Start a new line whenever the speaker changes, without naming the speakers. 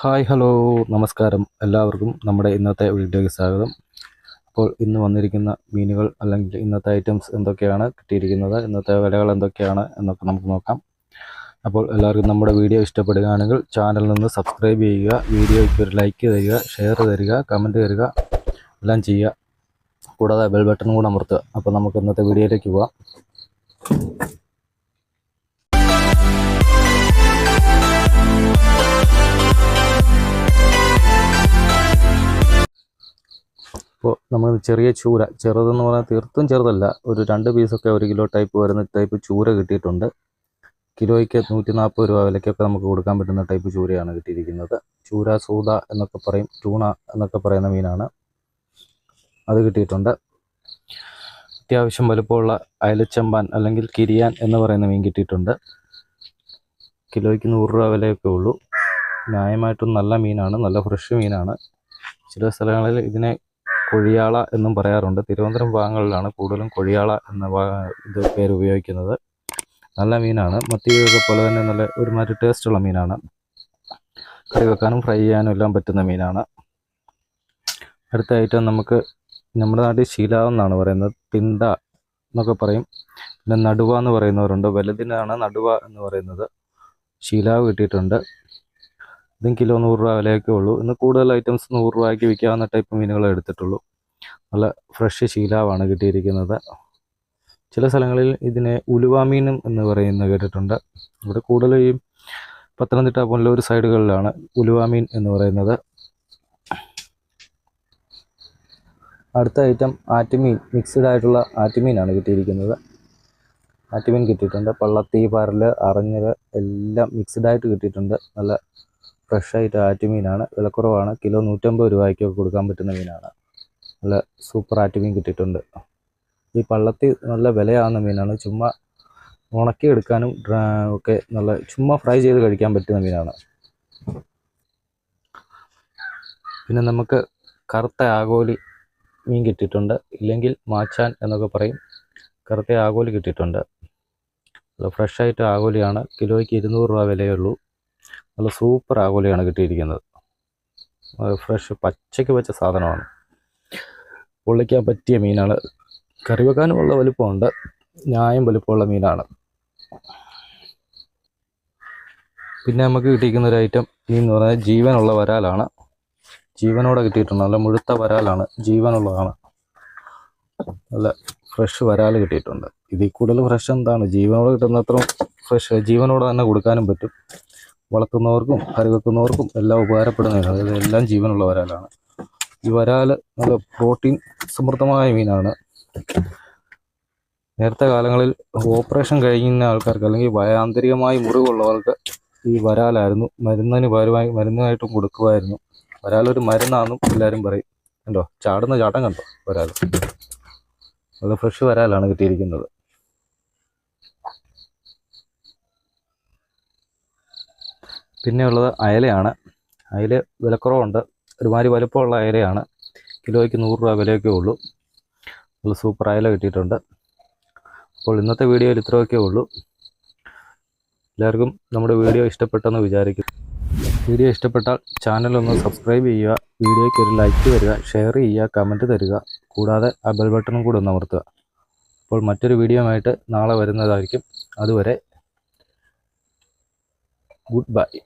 Hi hello നമസ്കാരം എല്ലാവർക്കും നമ്മുടെ ഇന്നത്തെ വീഡിയോയ്ക്ക് സ്വാഗതം. അപ്പോൾ ഇന്ന് വന്നിരിക്കുന്ന മീനുകൾ അല്ലെങ്കിൽ ഇന്നത്തെ ഐറ്റംസ് എന്തൊക്കെയാണ് കിട്ടിയിരിക്കുന്നത് ഇന്നത്തെ വിലകൾ എന്തൊക്കെയാണ് എന്നൊക്കെ നമുക്ക് നോക്കാം. അപ്പോൾ എല്ലാവർക്കും നമ്മുടെ വീഡിയോ ഇഷ്ടപ്പെടുകയാണെങ്കിൽ ചാനൽ നിന്ന് സബ്സ്ക്രൈബ് ചെയ്യുക വീഡിയോയ്ക്ക് ഒരു ലൈക്ക് തരിക ഷെയർ തരിക കമന്റ് തരിക എല്ലാം ചെയ്യുക. കൂടാതെ ബെൽ ബട്ടൺ കൂടെ അമർത്തുക. അപ്പോൾ നമുക്ക് ഇന്നത്തെ വീഡിയോയിലേക്ക് പോവാം. ഇപ്പോൾ നമ്മൾ ചെറിയ ചൂര ചെറുതെന്ന് പറഞ്ഞാൽ തീർത്തും ചെറുതല്ല. ഒരു രണ്ട് പീസൊക്കെ ഒരു കിലോ ടൈപ്പ് വരുന്ന ടൈപ്പ് ചൂര കിട്ടിയിട്ടുണ്ട്. കിലോയ്ക്ക് നൂറ്റി നാൽപ്പത് രൂപ വിലയ്ക്കൊക്കെ നമുക്ക് കൊടുക്കാൻ പറ്റുന്ന ടൈപ്പ് ചൂരയാണ് കിട്ടിയിരിക്കുന്നത്. ചൂര സൂത എന്നൊക്കെ പറയും ടൂണ എന്നൊക്കെ പറയുന്ന മീനാണ് അത് കിട്ടിയിട്ടുണ്ട്. അത്യാവശ്യം വലുപ്പമുള്ള അയലച്ചമ്പാൻ അല്ലെങ്കിൽ കിരിയാൻ എന്ന് പറയുന്ന മീൻ കിട്ടിയിട്ടുണ്ട്. കിലോയ്ക്ക് നൂറ് രൂപ വിലയൊക്കെ ഉള്ളൂ. ന്യായമായിട്ടും നല്ല മീനാണ് നല്ല ഫ്രഷ് മീനാണ്. ചില സ്ഥലങ്ങളിൽ ഇതിനെ കൊഴിയാള എന്നും പറയാറുണ്ട്. തിരുവനന്തപുരം ഭാഗങ്ങളിലാണ് കൂടുതലും കൊഴിയാള എന്ന ഇത് പേര് ഉപയോഗിക്കുന്നത്. നല്ല മീനാണ്. മത്തിയൊക്കെ പോലെ തന്നെ നല്ല ഒരുമാതിരി ടേസ്റ്റുള്ള മീനാണ്. കറി വെക്കാനും ഫ്രൈ ചെയ്യാനും എല്ലാം പറ്റുന്ന മീനാണ്. അടുത്ത ഐറ്റം നമുക്ക് നമ്മുടെ നാട്ടിൽ ശീല എന്നാണ് പറയുന്നത്. തിണ്ട എന്നൊക്കെ പറയും. പിന്നെ നടുവ എന്ന് പറയുന്നവരുണ്ട്. വലുതിനാണ് നടുവ എന്ന് പറയുന്നത്. ശീലാവ് കിട്ടിയിട്ടുണ്ട്. ഇതും കിലോ നൂറ് രൂപ വിലയൊക്കെ ഉള്ളൂ. ഇന്ന് കൂടുതൽ ഐറ്റംസ് നൂറ് രൂപയ്ക്ക് വിൽക്കാവുന്ന ടൈപ്പ് മീനുകളെ എടുത്തിട്ടുള്ളൂ. നല്ല ഫ്രഷ് ശീലാവാണ് കിട്ടിയിരിക്കുന്നത്. ചില സ്ഥലങ്ങളിൽ ഇതിനെ ഉലുവാമീനും എന്ന് പറയുന്നത് കേട്ടിട്ടുണ്ട്. ഇവിടെ കൂടുതലും പത്തനംതിട്ട പത്തനംതിട്ട ഒരു സൈഡുകളിലാണ് ഉലുവാമീൻ എന്ന് പറയുന്നത്. അടുത്ത ഐറ്റം ആറ്റുമീൻ മിക്സ്ഡ് ആയിട്ടുള്ള ആറ്റുമീനാണ് കിട്ടിയിരിക്കുന്നത്. ആറ്റുമീൻ കിട്ടിയിട്ടുണ്ട്. പള്ളത്തി പാറൽ അറിഞ്ഞത് എല്ലാം മിക്സ്ഡ് ആയിട്ട് കിട്ടിയിട്ടുണ്ട്. നല്ല ഫ്രഷ് ആയിട്ട് ആറ്റുമീനാണ് വിലക്കുറവാണ്. കിലോ നൂറ്റമ്പത് രൂപയ്ക്കൊക്കെ കൊടുക്കാൻ പറ്റുന്ന മീനാണ്. നല്ല സൂപ്പർ ആറ്റുമീൻ കിട്ടിയിട്ടുണ്ട്. ഈ പള്ളത്തി നല്ല വിലയാവുന്ന മീനാണ്. ചുമ്മാ ഉണക്കി എടുക്കാനും ഒക്കെ നല്ല ചുമ്മാ ഫ്രൈ ചെയ്ത് കഴിക്കാൻ പറ്റുന്ന മീനാണ്. പിന്നെ നമുക്ക് കറുത്ത ആഗോലി മീൻ കിട്ടിയിട്ടുണ്ട്. ഇല്ലെങ്കിൽ മാച്ചാൻ എന്നൊക്കെ പറയും. കറുത്ത ആഗോലി കിട്ടിയിട്ടുണ്ട്. ഫ്രഷ് ആയിട്ട് ആഗോലിയാണ്. കിലോയ്ക്ക് ഇരുന്നൂറ് രൂപ വിലയേ ഉള്ളൂ. നല്ല സൂപ്പർ ആകോലിയാണ് കിട്ടിയിരിക്കുന്നത്. ഫ്രഷ് പച്ചയ്ക്ക് വെച്ച സാധനമാണ്. പൊള്ളിക്കാൻ പറ്റിയ മീനാണ്. കറി വെക്കാനുമുള്ള വലുപ്പമുണ്ട്. ന്യായം വലുപ്പമുള്ള മീനാണ്. പിന്നെ നമുക്ക് കിട്ടിയിരിക്കുന്ന ഒരു ഐറ്റം മീൻ എന്ന് പറഞ്ഞാൽ ജീവനുള്ള വരാലാണ്. ജീവനോടെ കിട്ടിയിട്ടുണ്ട്. നല്ല മുഴുത്ത വരാലാണ്. ജീവനുള്ളതാണ്. നല്ല ഫ്രഷ് വരാൽ കിട്ടിയിട്ടുണ്ട്. ഇതിൽ കൂടുതൽ ഫ്രഷ് എന്താണ്? ജീവനോടെ കിട്ടുന്നത്രയും ഫ്രഷ് ജീവനോട് തന്നെ കൊടുക്കാനും പറ്റും. വളർത്തുന്നവർക്കും കറി എല്ലാം ഉപകാരപ്പെടുന്നതാണ്. അതായത് എല്ലാം ജീവനുള്ള വരാലാണ്. ഈ വരാൽ നല്ല പ്രോട്ടീൻ സമൃദ്ധമായ മീനാണ്. നേരത്തെ കാലങ്ങളിൽ ഓപ്പറേഷൻ കഴിയുന്ന ആൾക്കാർക്ക് അല്ലെങ്കിൽ വയാന്തരികമായി മുറിവുള്ളവർക്ക് ഈ വരാലായിരുന്നു. മരുന്നിന് പകരമായി മരുന്നായിട്ടും കൊടുക്കുമായിരുന്നു. വരാലൊരു മരുന്നാണെന്നും എല്ലാവരും പറയും. കണ്ടോ? ചാടുന്ന ചാട്ടം കണ്ടോ? വരാൽ. നല്ല ഫ്രഷ് വരാലാണ് കിട്ടിയിരിക്കുന്നത്. പിന്നെയുള്ളത് അയലയാണ്. അയല വിലക്കുറവുണ്ട്. ഒരുമാതിരി വലുപ്പമുള്ള അയലയാണ്. കിലോയ്ക്ക് നൂറ് രൂപ വിലയൊക്കെ ഉള്ളൂ. നല്ല സൂപ്പർ അയല കിട്ടിയിട്ടുണ്ട്. അപ്പോൾ ഇന്നത്തെ വീഡിയോയിൽ ഇത്രയൊക്കെ ഉള്ളൂ. എല്ലാവർക്കും നമ്മുടെ വീഡിയോ ഇഷ്ടപ്പെട്ടെന്ന് വിചാരിക്കും വീഡിയോ ഇഷ്ടപ്പെട്ടാൽ ചാനൽ ഒന്ന് സബ്സ്ക്രൈബ് ചെയ്യുക. വീഡിയോയ്ക്ക് ഒരു ലൈക്ക് തരിക ഷെയർ ചെയ്യുക കമന്റ് തരിക. കൂടാതെ ആ ബെൽ ബട്ടണും കൂടെ ഒന്ന് അമർത്തുക. അപ്പോൾ മറ്റൊരു വീഡിയോ ആയിട്ട് നാളെ വരുന്നതായിരിക്കും. അതുവരെ goodbye.